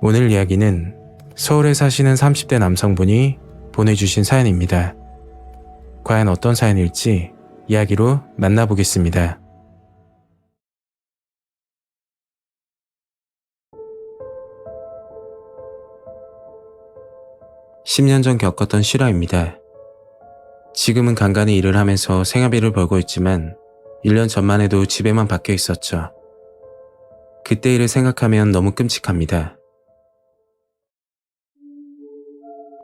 오늘 이야기는 서울에 사시는 30대 남성분이 보내주신 사연입니다. 과연 어떤 사연일지 이야기로 만나보겠습니다. 10년 전 겪었던 실화입니다. 지금은 간간히 일을 하면서 생활비를 벌고 있지만 1년 전만 해도 집에만 박혀 있었죠. 그때 일을 생각하면 너무 끔찍합니다.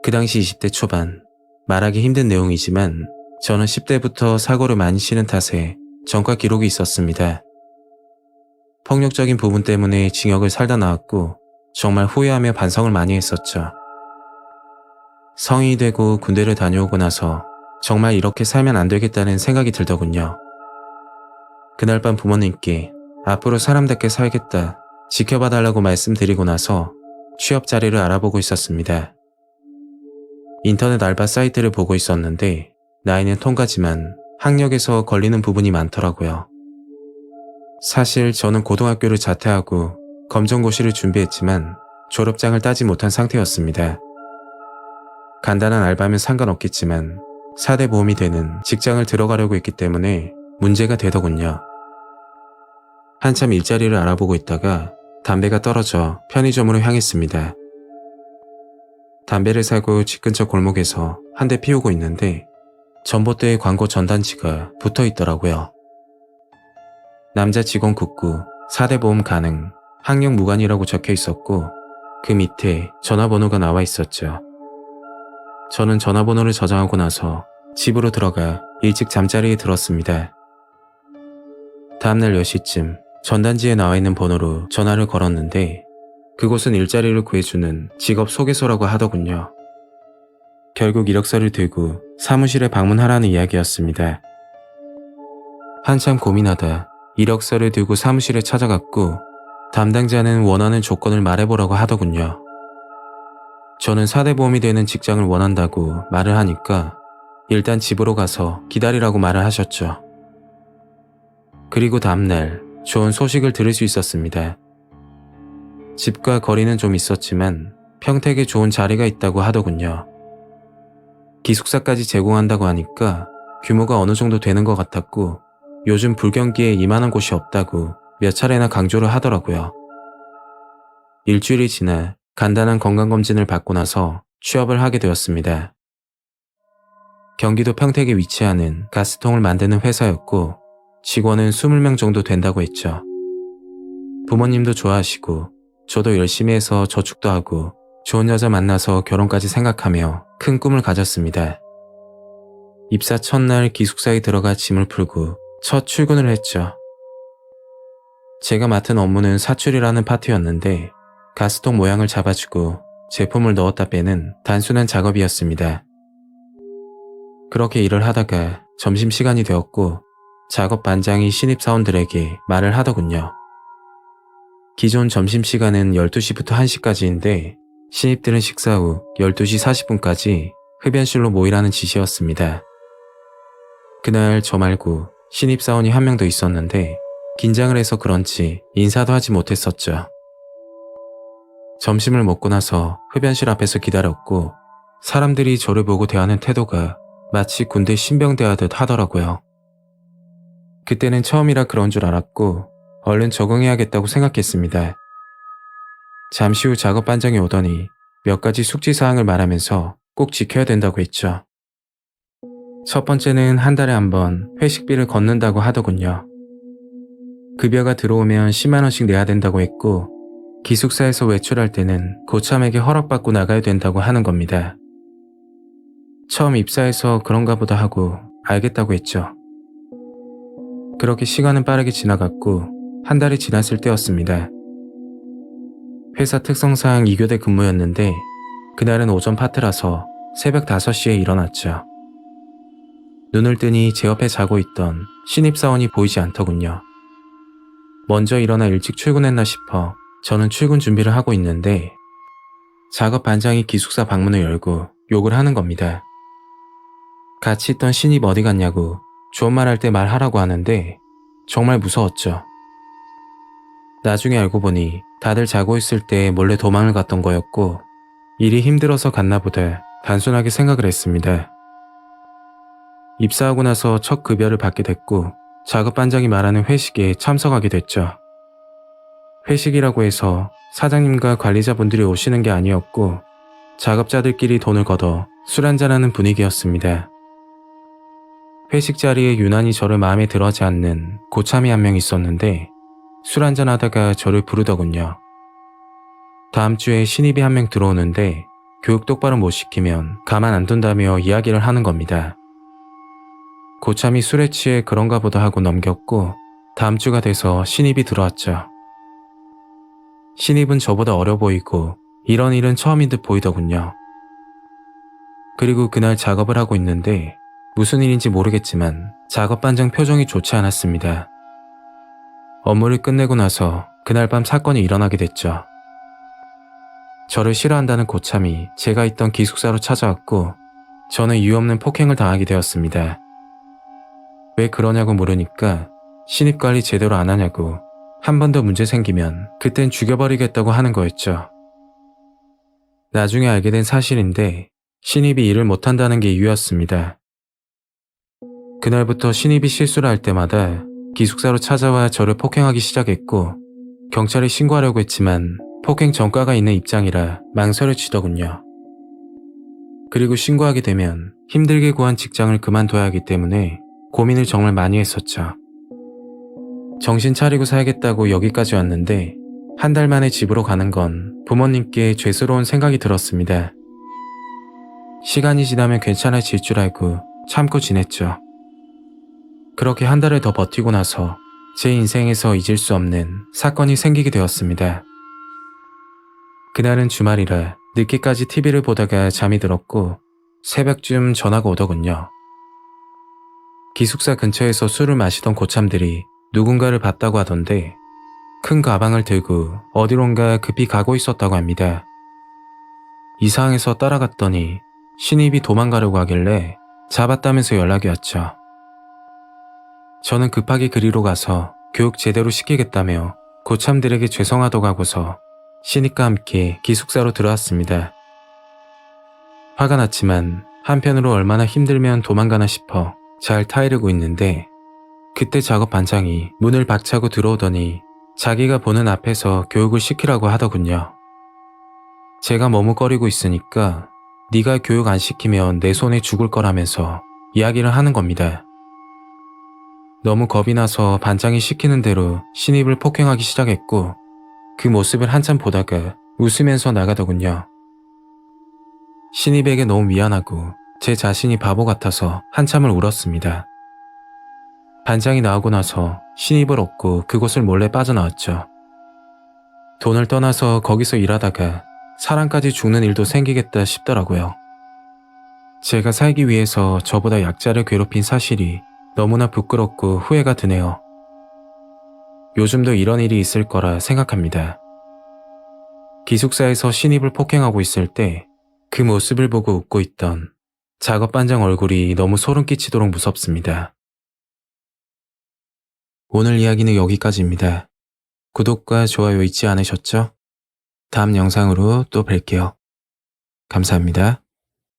그 당시 20대 초반, 말하기 힘든 내용이지만 저는 10대부터 사고를 많이 치는 탓에 전과 기록이 있었습니다. 폭력적인 부분 때문에 징역을 살다 나왔고 정말 후회하며 반성을 많이 했었죠. 성인이 되고 군대를 다녀오고 나서 정말 이렇게 살면 안 되겠다는 생각이 들더군요. 그날 밤 부모님께 앞으로 사람답게 살겠다, 지켜봐 달라고 말씀드리고 나서 취업 자리를 알아보고 있었습니다. 인터넷 알바 사이트를 보고 있었는데 나이는 통과지만 학력에서 걸리는 부분이 많더라고요. 사실 저는 고등학교를 자퇴하고 검정고시를 준비했지만 졸업장을 따지 못한 상태였습니다. 간단한 알바면 상관없겠지만 4대 보험이 되는 직장을 들어가려고 했기 때문에 문제가 되더군요. 한참 일자리를 알아보고 있다가 담배가 떨어져 편의점으로 향했습니다. 담배를 사고 집 근처 골목에서 한 대 피우고 있는데 전봇대의 광고 전단지가 붙어 있더라고요. 남자 직원 국구 4대 보험 가능 학력 무관이라고 적혀 있었고 그 밑에 전화번호가 나와 있었죠. 저는 전화번호를 저장하고 나서 집으로 들어가 일찍 잠자리에 들었습니다. 다음날 10시쯤 전단지에 나와 있는 번호로 전화를 걸었는데 그곳은 일자리를 구해주는 직업 소개소라고 하더군요. 결국 이력서를 들고 사무실에 방문하라는 이야기였습니다. 한참 고민하다 이력서를 들고 사무실에 찾아갔고 담당자는 원하는 조건을 말해보라고 하더군요. 저는 사대보험이 되는 직장을 원한다고 말을 하니까 일단 집으로 가서 기다리라고 말을 하셨죠. 그리고 다음날 좋은 소식을 들을 수 있었습니다. 집과 거리는 좀 있었지만 평택에 좋은 자리가 있다고 하더군요. 기숙사까지 제공한다고 하니까 규모가 어느 정도 되는 것 같았고 요즘 불경기에 이만한 곳이 없다고 몇 차례나 강조를 하더라고요. 일주일이 지나 간단한 건강검진을 받고 나서 취업을 하게 되었습니다. 경기도 평택에 위치하는 가스통을 만드는 회사였고 직원은 20명 정도 된다고 했죠. 부모님도 좋아하시고 저도 열심히 해서 저축도 하고 좋은 여자 만나서 결혼까지 생각하며 큰 꿈을 가졌습니다. 입사 첫날 기숙사에 들어가 짐을 풀고 첫 출근을 했죠. 제가 맡은 업무는 사출이라는 파트였는데 가스통 모양을 잡아주고 제품을 넣었다 빼는 단순한 작업이었습니다. 그렇게 일을 하다가 점심시간이 되었고 작업 반장이 신입사원들에게 말을 하더군요. 기존 점심시간은 12시부터 1시까지인데 신입들은 식사 후 12시 40분까지 흡연실로 모이라는 지시였습니다. 그날 저 말고 신입사원이 한 명 더 있었는데 긴장을 해서 그런지 인사도 하지 못했었죠. 점심을 먹고 나서 흡연실 앞에서 기다렸고 사람들이 저를 보고 대하는 태도가 마치 군대 신병 대하듯 하더라고요. 그때는 처음이라 그런 줄 알았고 얼른 적응해야겠다고 생각했습니다. 잠시 후 작업 반장이 오더니 몇 가지 숙지 사항을 말하면서 꼭 지켜야 된다고 했죠. 첫 번째는 한 달에 한 번 회식비를 걷는다고 하더군요. 급여가 들어오면 10만원씩 내야 된다고 했고, 기숙사에서 외출할 때는 고참에게 허락받고 나가야 된다고 하는 겁니다. 처음 입사해서 그런가 보다 하고 알겠다고 했죠. 그렇게 시간은 빠르게 지나갔고, 한 달이 지났을 때였습니다. 회사 특성상 2교대 근무였는데, 그날은 오전 파트라서 새벽 5시에 일어났죠. 눈을 뜨니 제 옆에 자고 있던 신입사원이 보이지 않더군요. 먼저 일어나 일찍 출근했나 싶어 저는 출근 준비를 하고 있는데 작업 반장이 기숙사 방문을 열고 욕을 하는 겁니다. 같이 있던 신입 어디 갔냐고 좋은 말 할 때 말하라고 하는데 정말 무서웠죠. 나중에 알고 보니 다들 자고 있을 때 몰래 도망을 갔던 거였고 일이 힘들어서 갔나 보다 단순하게 생각을 했습니다. 입사하고 나서 첫 급여를 받게 됐고 작업 반장이 말하는 회식에 참석하게 됐죠. 회식이라고 해서 사장님과 관리자분들이 오시는 게 아니었고 작업자들끼리 돈을 걷어 술 한잔하는 분위기였습니다. 회식 자리에 유난히 저를 마음에 들어하지 않는 고참이 한 명 있었는데 술 한잔 하다가 저를 부르더군요. 다음 주에 신입이 한 명 들어오는데 교육 똑바로 못 시키면 가만 안 둔다며 이야기를 하는 겁니다. 고참이 술에 취해 그런가 보다 하고 넘겼고 다음 주가 돼서 신입이 들어왔죠. 신입은 저보다 어려 보이고 이런 일은 처음인 듯 보이더군요. 그리고 그날 작업을 하고 있는데 무슨 일인지 모르겠지만 작업 반장 표정이 좋지 않았습니다. 업무를 끝내고 나서 그날 밤 사건이 일어나게 됐죠. 저를 싫어한다는 고참이 제가 있던 기숙사로 찾아왔고 저는 이유 없는 폭행을 당하게 되었습니다. 왜 그러냐고 물으니까 신입 관리 제대로 안 하냐고 한 번 더 문제 생기면 그땐 죽여버리겠다고 하는 거였죠. 나중에 알게 된 사실인데 신입이 일을 못한다는 게 이유였습니다. 그날부터 신입이 실수를 할 때마다 기숙사로 찾아와 저를 폭행하기 시작했고 경찰에 신고하려고 했지만 폭행 전과가 있는 입장이라 망설여지더군요. 그리고 신고하게 되면 힘들게 구한 직장을 그만둬야 하기 때문에 고민을 정말 많이 했었죠. 정신 차리고 살겠다고 여기까지 왔는데 한 달 만에 집으로 가는 건 부모님께 죄스러운 생각이 들었습니다. 시간이 지나면 괜찮아질 줄 알고 참고 지냈죠. 그렇게 한 달을 더 버티고 나서 제 인생에서 잊을 수 없는 사건이 생기게 되었습니다. 그날은 주말이라 늦게까지 TV를 보다가 잠이 들었고 새벽쯤 전화가 오더군요. 기숙사 근처에서 술을 마시던 고참들이 누군가를 봤다고 하던데 큰 가방을 들고 어디론가 급히 가고 있었다고 합니다. 이 상황에서 따라갔더니 신입이 도망가려고 하길래 잡았다면서 연락이 왔죠. 저는 급하게 그리로 가서 교육 제대로 시키겠다며 고참들에게 죄송하다고 하고서 신입과 함께 기숙사로 들어왔습니다. 화가 났지만 한편으로 얼마나 힘들면 도망가나 싶어 잘 타이르고 있는데 그때 작업 반장이 문을 박차고 들어오더니 자기가 보는 앞에서 교육을 시키라고 하더군요. 제가 머뭇거리고 있으니까 네가 교육 안 시키면 내 손에 죽을 거라면서 이야기를 하는 겁니다. 너무 겁이 나서 반장이 시키는 대로 신입을 폭행하기 시작했고 그 모습을 한참 보다가 웃으면서 나가더군요. 신입에게 너무 미안하고 제 자신이 바보 같아서 한참을 울었습니다. 반장이 나오고 나서 신입을 얻고 그곳을 몰래 빠져나왔죠. 돈을 떠나서 거기서 일하다가 사람까지 죽는 일도 생기겠다 싶더라고요. 제가 살기 위해서 저보다 약자를 괴롭힌 사실이 너무나 부끄럽고 후회가 드네요. 요즘도 이런 일이 있을 거라 생각합니다. 기숙사에서 신입을 폭행하고 있을 때 그 모습을 보고 웃고 있던 작업 반장 얼굴이 너무 소름 끼치도록 무섭습니다. 오늘 이야기는 여기까지입니다. 구독과 좋아요 잊지 않으셨죠? 다음 영상으로 또 뵐게요. 감사합니다.